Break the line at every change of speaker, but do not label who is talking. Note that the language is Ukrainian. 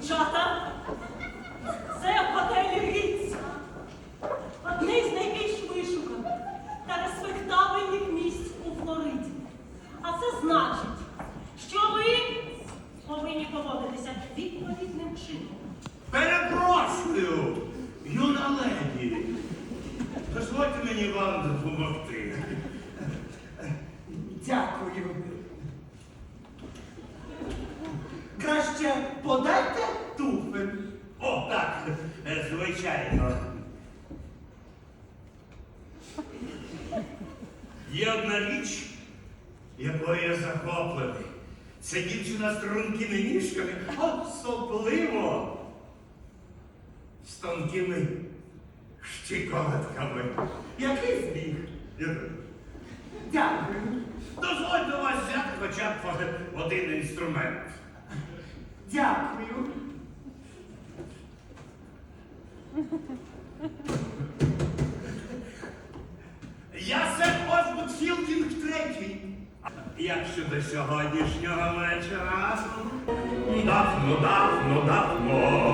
дівчата. Це готель Ріц. Одне з найбільш вишуканих та респектабельних місць у Флориді. А це значить, що ви повинні поводитися відповідним чином.
Перепростую, юна леді. Дозвольте мені вам допомогти.
Краще подайте туфель.
О, так, е, звичайно. Є одна річ, якою я захоплений. Це дівчина з тонкими ніжками, особливо з тонкими щиколотками.
Який збіг? Дякую.
Дозвольте вас взяти хоча б один інструмент.
Дякую.
Я сер Освуд Філдінг третій. Як щодо сьогоднішнього вечора? Давно, давно, давно